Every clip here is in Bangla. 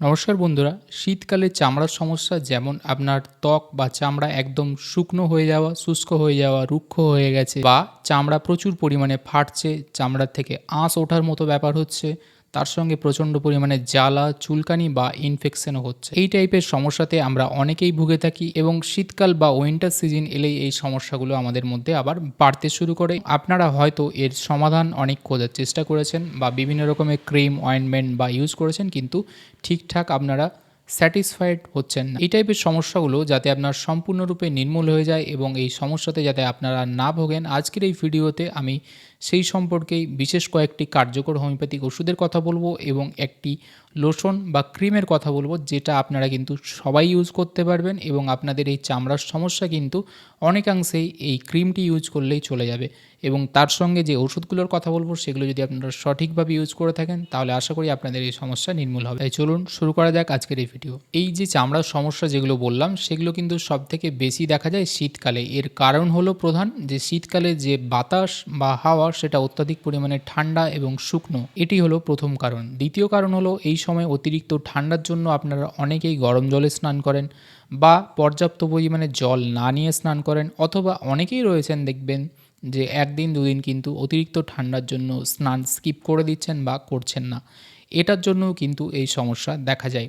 নমস্কার বন্ধুরা, শীতকালে চামড়ার সমস্যা যেমন আপনার ত্বক বা চামড়া একদম শুকনো হয়ে যাওয়া, শুষ্ক হয়ে যাওয়া, রুক্ষ হয়ে গেছে বা চামড়া প্রচুর পরিমাণে ফাটছে, চামড়ার থেকে আঁশ ওঠার মতো ব্যাপার হচ্ছে তার সঙ্গে প্রচণ্ড পরিমাণে জ্বালা, চুলকানি বা ইনফেকশনও হচ্ছে। এই টাইপের সমস্যাতে আমরা অনেকেই ভুগে থাকি এবং শীতকাল বা উইন্টার সিজন এলেই এই সমস্যাগুলো আমাদের মধ্যে আবার বাড়তে শুরু করে। আপনারা হয়তো এর সমাধান অনেক খোঁজার চেষ্টা করেছেন বা বিভিন্ন রকমের ক্রিম অয়েনমেন্ট বা ইউজ করেছেন, কিন্তু ঠিকঠাক আপনারা স্যাটিসফাইড হচ্ছেন না। এই টাইপের সমস্যাগুলো যাতে আপনার সম্পূর্ণরূপে নির্মূল হয়ে যায় এবং এই সমস্যাতে যাতে আপনারা না ভোগেন, আজকের এই ভিডিওতে আমি সেই সম্পর্কেই বিশেষ কয়েকটি কার্যকর হোমিওপ্যাথিক ওষুধের কথা বলব এবং একটি লোশন বা ক্রিমের কথা বলব, যেটা আপনারা কিন্তু সবাই ইউজ করতে পারবেন এবং আপনাদের এই চামড়ার সমস্যা কিন্তু অনেকাংশেই এই ক্রিমটি ইউজ করলেই চলে যাবে। এবং তার সঙ্গে যে ওষুধগুলোর কথা বলব, সেগুলো যদি আপনারা সঠিকভাবে ইউজ করে থাকেন, তাহলে আশা করি আপনাদের এই সমস্যা নির্মূল হবে। তাই চলুন শুরু করা যাক আজকের এই ভিডিও এই যে চামড়ার সমস্যা যেগুলো বললাম, সেগুলো কিন্তু সব থেকে বেশি দেখা যায় শীতকালে। এর কারণ হলো প্রধান যে শীতকালে যে বাতাস বা হাওয়া সেটা অত্যাধিক পরিমাণে ঠান্ডা এবং শুকনো। এটি হলো প্রথম কারণ। দ্বিতীয় কারণ হলো এই সময় অতিরিক্ত ঠান্ডার জন্য আপনারা অনেকেই গরম জলে স্নান করেন বা পর্যাপ্ত পরিমাণে জল না নিয়ে স্নান করেন অথবা অনেকেই রয়েছেন দেখবেন যে একদিন দুদিন কিন্তু অতিরিক্ত ঠান্ডার জন্য স্নান স্কিপ করে দিচ্ছেন বা করছেন না। এটার জন্যও কিন্তু এই সমস্যা দেখা যায়।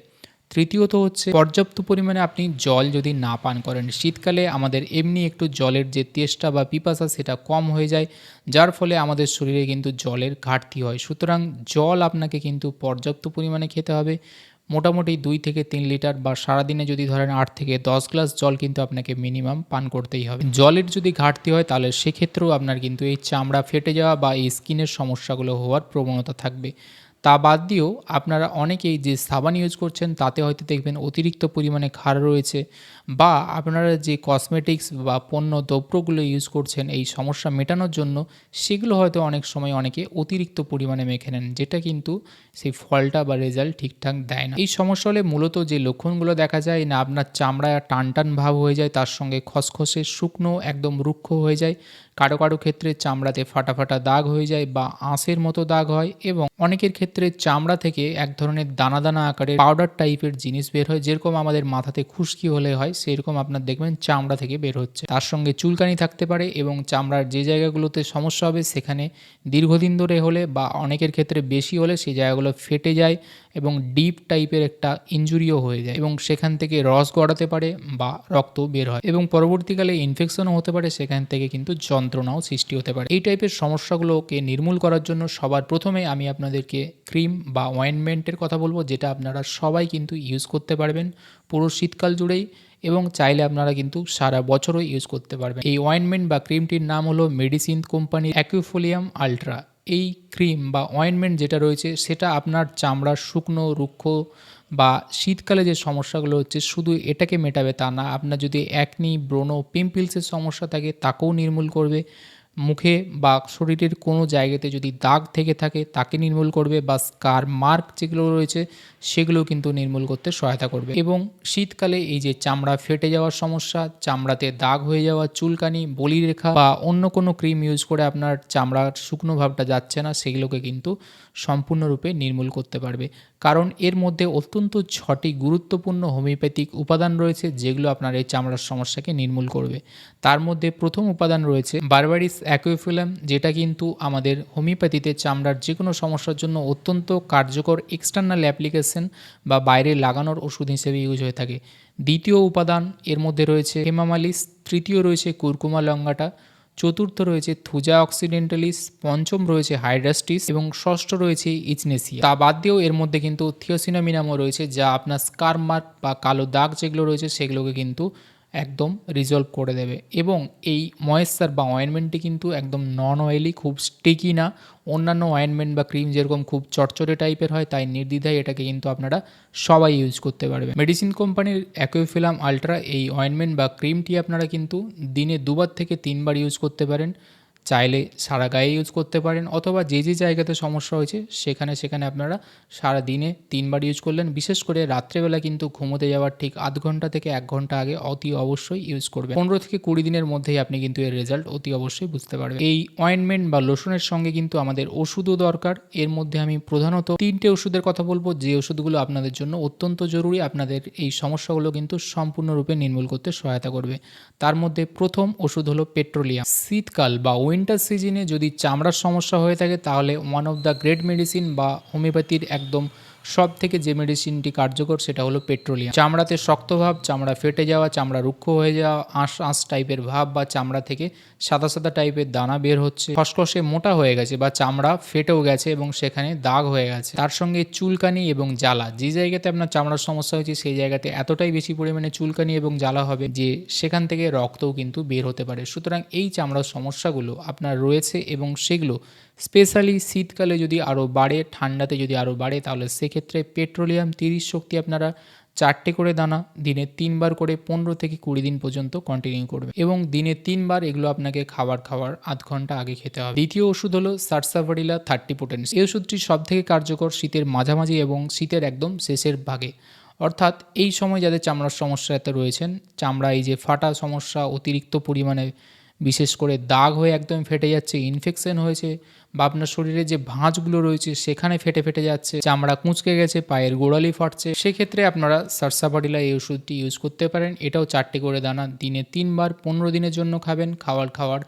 তৃতীয়ত হচ্ছে পর্যাপ্ত পরিমাণে আপনি জল যদি না পান করেন, শীতকালে আমাদের এমনি একটু জলের যে তেষ্টা বা পিপাসা সেটা কম হয়ে যায়, যার ফলে আমাদের শরীরে কিন্তু জলের ঘাটতি হয়। সুতরাং জল আপনাকে কিন্তু পর্যাপ্ত পরিমাণে খেতে হবে। মোটামুটি দুই থেকে তিন লিটার বা সারাদিনে যদি ধরেন আট থেকে দশ গ্লাস জল কিন্তু আপনাকে মিনিমাম পান করতেই হবে। জলের যদি ঘাটতি হয় তাহলে সেক্ষেত্রেও আপনার কিন্তু এই চামড়া ফেটে যাওয়া বা এই স্কিনের সমস্যাগুলো হওয়ার প্রবণতা থাকবে। তা বাদ দিয়েও আপনারা অনেকেই যে সাবান ইউজ করছেন, তাতে হয়তো দেখবেন অতিরিক্ত পরিমাণে ক্ষার রয়েছে বা আপনারা যে কসমেটিক্স বা পণ্য দ্রব্যগুলো ইউজ করছেন, এই সমস্যা মেটানোর জন্য সেগুলো হয়তো অনেক সময় অনেকে অতিরিক্ত পরিমাণে মেখে নেন, যেটা কিন্তু সেই ফলটা বা রেজাল্ট ঠিকঠাক দেয় না। এই সমস্যা হলে মূলত যে লক্ষণগুলো দেখা যায়, না আপনার চামড়া টান টান ভাব হয়ে যায়, তার সঙ্গে খসখসে শুকনো একদম রুক্ষ হয়ে যায় কারও কারও ক্ষেত্রে চামড়াতে ফাটা ফাটা দাগ হয়ে যায় বা আঁশের মতো দাগ হয় এবং অনেকের ক্ষেত্রে চামড়া থেকে এক ধরনের দানা দানা আকারে পাউডার টাইপের জিনিস বের হয়, যেরকম আমাদের মাথাতে খুশকি হলে হয়, সেরকম আপনার দেখবেন চামড়া থেকে বের হচ্ছে। তার সঙ্গে চুলকানি থাকতে পারে এবং চামড়ার যে জায়গাগুলোতে সমস্যা হবে, সেখানে দীর্ঘদিন ধরে হলে বা অনেকের ক্ষেত্রে বেশি হলে সেই জায়গাগুলো ফেটে যায় এবং ডিপ টাইপের একটা ইঞ্জুরিও হয়ে যায় এবং সেখান থেকে রস গড়াতে পারে বা রক্ত বের হয় এবং পরবর্তীকালে ইনফেকশনও হতে পারে, সেখান থেকে কিন্তু যন্ত্রণাও সৃষ্টি হতে পারে। এই টাইপের সমস্যাগুলোকে নির্মূল করার জন্য সবার প্রথমে আমি আপনাদেরকে ক্রিম বা অয়েনমেন্টের কথা বলব, যেটা আপনারা সবাই কিন্তু ইউজ করতে পারবেন পুরো শীতকাল জুড়েই এবং চাইলে আপনারা কিন্তু সারা বছরও ইউজ করতে পারবেন। এই অয়েনমেন্ট বা ক্রিমটির নাম হলো মেডিসিন কোম্পানির অ্যাকুফোলিয়াম আলট্রা এই ক্রিম বা অয়েনমেন্ট যেটা রয়েছে, সেটা আপনার চামড়ার শুকনো, রুক্ষ বা শীতকালে যে সমস্যাগুলো হচ্ছে শুধু এটাকে মেটাবে তা না, আপনার যদি একনি ব্রণ পিম্পলসের সমস্যা থাকে, তাকেও নির্মূল করবে। মুখে বা শরীরের কোনো জায়গাতে যদি দাগ থেকে থাকে, তাকে নির্মূল করবে বা স্কার মার্ক যেগুলো রয়েছে, সেগুলো কিন্তু নির্মূল করতে সহায়তা করবে। এবং শীতকালে এই যে চামড়া ফেটে যাওয়ার সমস্যা, চামড়াতে দাগ হয়ে যাওয়া, চুলকানি, বলি রেখা বা অন্য কোনো ক্রিম ইউজ করে আপনার চামড়ার শুকনো ভাবটা যাচ্ছে না, সেগুলোকে কিন্তু সম্পূর্ণরূপে নির্মূল করতে পারবে। কারণ এর মধ্যে অত্যন্ত ছটি গুরুত্বপূর্ণ হোমিওপ্যাথিক উপাদান রয়েছে, যেগুলো আপনার এই চামড়ার সমস্যাকে নির্মূল করবে। তার মধ্যে প্রথম উপাদান রয়েছে বারবারিস অ্যাকুইফিলাম যেটা কিন্তু আমাদের হোমিওপ্যাথিতে চামড়ার যে কোনো সমস্যার জন্য অত্যন্ত কার্যকর এক্সটার্নাল অ্যাপ্লিকেশন বা বাইরে লাগানোর ওষুধ হিসেবে ইউজ হয়ে থাকে। দ্বিতীয় উপাদান এর মধ্যে রয়েছে হেমামালিস তৃতীয় রয়েছে কুরকুমা লঙ্গাটা চতুর্থ রয়েছে থুজা অক্সিডেন্টালিস পঞ্চম রয়েছে হাইড্রাস্টিস এবং ষষ্ঠ রয়েছে ইচনেসিয়া তা বাদ দিয়েও এর মধ্যে কিন্তু থিওসিনামিনামও রয়েছে, যা আপনার স্কার মার্ক বা কালো দাগ যেগুলো রয়েছে সেগুলোকে কিন্তু একদম রিজলভ করে দেবে। এবং এই ময়েশ্চার বা অয়েনমেন্টটি কিন্তু একদম নন অয়েলি খুব স্টিকি না। অন্যান্য অয়েনমেন্ট বা ক্রিম যেরকম খুব চটচটে টাইপের হয়, তাই নির্দ্বিধায় এটাকে কিন্তু আপনারা সবাই ইউজ করতে পারবে মেডিসিন কোম্পানির অ্যাকোফিলাম আলট্রা এই অয়েনমেন্ট বা ক্রিমটি আপনারা কিন্তু দিনে দুবার থেকে তিনবার ইউজ করতে পারেন। চাইলে সারা গায়ে ইউজ করতে পারেন অথবা যে যে জায়গাতে সমস্যা হয়েছে, সেখানে সেখানে আপনারা সারা দিনে তিনবার ইউজ করলেন। বিশেষ করে রাত্রেবেলা কিন্তু ঘুমোতে যাওয়ার ঠিক আধ ঘণ্টা থেকে এক ঘণ্টা আগে অতি অবশ্যই ইউজ করবেন। পনেরো থেকে কুড়ি দিনের মধ্যেই আপনি কিন্তু এর রেজাল্ট অতি অবশ্যই বুঝতে পারবেন। এই অয়েন্টমেন্ট বা লোশনের সঙ্গে কিন্তু আমাদের ওষুধও দরকার। এর মধ্যে আমি প্রধানত তিনটে ওষুধের কথা বলব। যে ওষুধগুলো আপনাদের জন্য অত্যন্ত জরুরি, আপনাদের এই সমস্যাগুলো কিন্তু সম্পূর্ণরূপে নির্মূল করতে সহায়তা করবে। তার মধ্যে প্রথম ওষুধ হলো পেট্রোলিয়াম শীতকাল বা উইন্টার সিজনে যদি চামড়ার সমস্যা হয়ে থাকে, তাহলে one of the great medicine বা হোমিওপ্যাথির একদম সব থেকে যে মেডিসিনটি কার্যকর সেটা হলো পেট্রোলিয়াম চামড়াতে শক্ত ভাব, চামড়া ফেটে যাওয়া, চামড়া রুক্ষ হয়ে যাওয়া, আঁশ আঁশ টাইপের ভাব বা চামড়া থেকে সাদা সাদা টাইপের দানা বের হচ্ছে খসখসে মোটা হয়ে গেছে বা চামড়া ফেটেও গেছে এবং সেখানে দাগ হয়ে গেছে। তার সঙ্গে চুলকানি এবং জ্বালা, যে জায়গাতে আপনার চামড়ার সমস্যা হয়েছে সেই জায়গাতে এতটাই বেশি পরিমাণে চুলকানি এবং জ্বালা হবে যে সেখান থেকে রক্তও কিন্তু বের হতে পারে। সুতরাং এই চামড়ার সমস্যাগুলো আপনার রয়েছে এবং সেগুলো স্পেশালি শীতকালে যদি আরও বাড়ে, ঠান্ডাতে যদি আরও বাড়ে, তাহলে সেক্ষেত্রে পেট্রোলিয়াম তিরিশ শক্তি আপনারা চারটে করে দানা, দিনে তিনবার করে পনেরো থেকে কুড়ি দিন পর্যন্ত কন্টিনিউ করবে এবং দিনে তিনবার এগুলো আপনাকে খাবার খাওয়ার আধ ঘণ্টা আগে খেতে হবে। দ্বিতীয় ওষুধ হলো সারসাভারিলা থার্টি পোটেন্স এই ওষুধটি সব থেকে কার্যকর শীতের মাঝামাঝি এবং শীতের একদম শেষের ভাগে। অর্থাৎ এই সময় যাদের চামড়ার সমস্যাতে রয়েছেন চামড়া এই যে ফাটা সমস্যা, অতিরিক্ত পরিমাণে বিশেষ করে দাগ হয়ে একদম ফেটে যাচ্ছে ইনফেকশন হয়েছে বা আপনার শরীরে যে ভাঁজগুলো রয়েছে সেখানে ফেটে ফেটে যাচ্ছে, চামড়া কুঁচকে গেছে, পায়ের গোড়ালি ফাটছে, সেক্ষেত্রে আপনারা সারসাপাটিলা এই ওষুধটি ইউজ করতে পারেন। এটাও চারটে করে দানা, দিনে তিনবার, পনেরো দিনের জন্য খাবেন, খাওয়ার খাওয়ার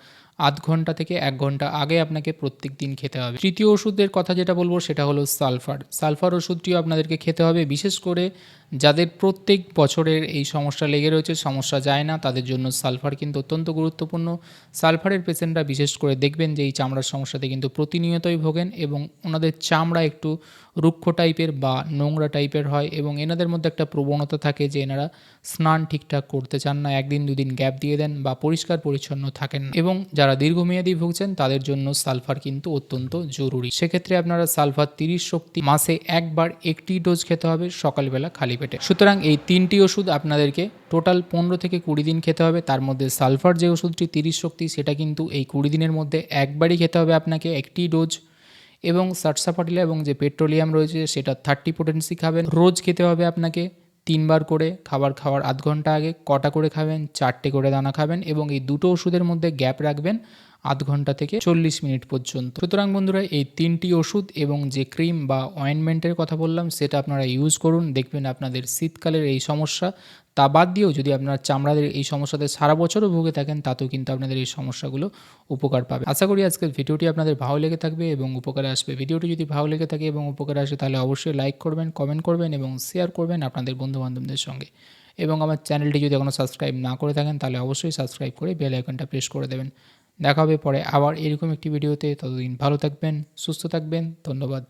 আধ ঘণ্টা থেকে এক ঘণ্টা আগে আপনাকে প্রত্যেক দিন খেতে হবে। তৃতীয় ওষুধের কথা যেটা বলব সেটা হলো সালফার। সালফার ওষুধটিও আপনাদেরকে খেতে হবে, বিশেষ করে যাদের প্রত্যেক বছরের এই সমস্যা লেগে রয়েছে, সমস্যা যায় না, তাদের জন্য সালফার কিন্তু অত্যন্ত গুরুত্বপূর্ণ। সালফারের পেশেন্টরা বিশেষ করে দেখবেন যে এই চামড়ার সমস্যাতে কিন্তু প্রতিনিয়তই ভোগেন এবং ওনাদের চামড়া একটু রুক্ষ টাইপের বা নোংরা টাইপের হয় এবং এনাদের মধ্যে একটা প্রবণতা থাকে যে এনারা স্নান ঠিকঠাক করতে চান না, একদিন দুদিন গ্যাপ দিয়ে দেন বা পরিষ্কার পরিচ্ছন্ন থাকেন। এবং যারা দীর্ঘমেয়াদী ভুগছেন, তাদের জন্য সালফার কিন্তু অত্যন্ত জরুরি। সেক্ষেত্রে আপনারা সালফার তিরিশ শক্তি মাসে একবার একটি ডোজ খেতে হবে সকালবেলা খালি পেটে। সুতরাং এই তিনটি ওষুধ আপনাদেরকে টোটাল পনেরো থেকে কুড়ি দিন খেতে হবে। তার মধ্যে সালফার যে ওষুধটি তিরিশ শক্তি, সেটা কিন্তু এই কুড়ি দিনের মধ্যে একবারই খেতে হবে আপনাকে একটি ডোজ। এবং সাটসাপাটিলা এবং যে পেট্রোলিয়াম রয়েছে, সেটা থার্টি পোটেন্সি খাবেন। রোজ খেতে হবে আপনাকে তিনবার করে খাবার খাওয়ার আধ ঘণ্টা আগে, কটা করে খাবেন, চারটে করে দানা খাবেন এবং এই দুটো ওষুধের মধ্যে গ্যাপ রাখবেন। আধ ঘণ্টা থেকে চল্লিশ মিনিট পর্যন্ত। সুতরাং বন্ধুরা, এই তিনটি ওষুধ এবং যে ক্রিম বা অয়েনমেন্টের কথা বললাম, সেটা আপনারা ইউজ করুন। দেখবেন আপনাদের শীতকালের এই সমস্যা। তা বাদ দিয়েও যদি আপনার চামড়াদের এই সমস্যাতে সারা বছরও ভুগে থাকেন, তাতেও কিন্তু আপনাদের এই সমস্যাগুলো উপকার পাবে। আশা করি আজকের ভিডিওটি আপনাদের ভালো লেগে থাকবে এবং উপকারে আসবে। ভিডিওটি যদি ভালো লেগে থাকে এবং উপকারে আসে, তাহলে অবশ্যই লাইক করবেন কমেন্ট করবেন এবং শেয়ার করবেন আপনাদের বন্ধুবান্ধবদের সঙ্গে। এবং আমার চ্যানেলটি যদি এখনও সাবস্ক্রাইব না করে থাকেন, তাহলে অবশ্যই সাবস্ক্রাইব করে বেল আইকনটা প্রেস করে দেবেন। দেখা হবে পরে আবার এরকম একটি ভিডিওতে। ততদিন ভালো থাকবেন সুস্থ থাকবেন ধন্যবাদ।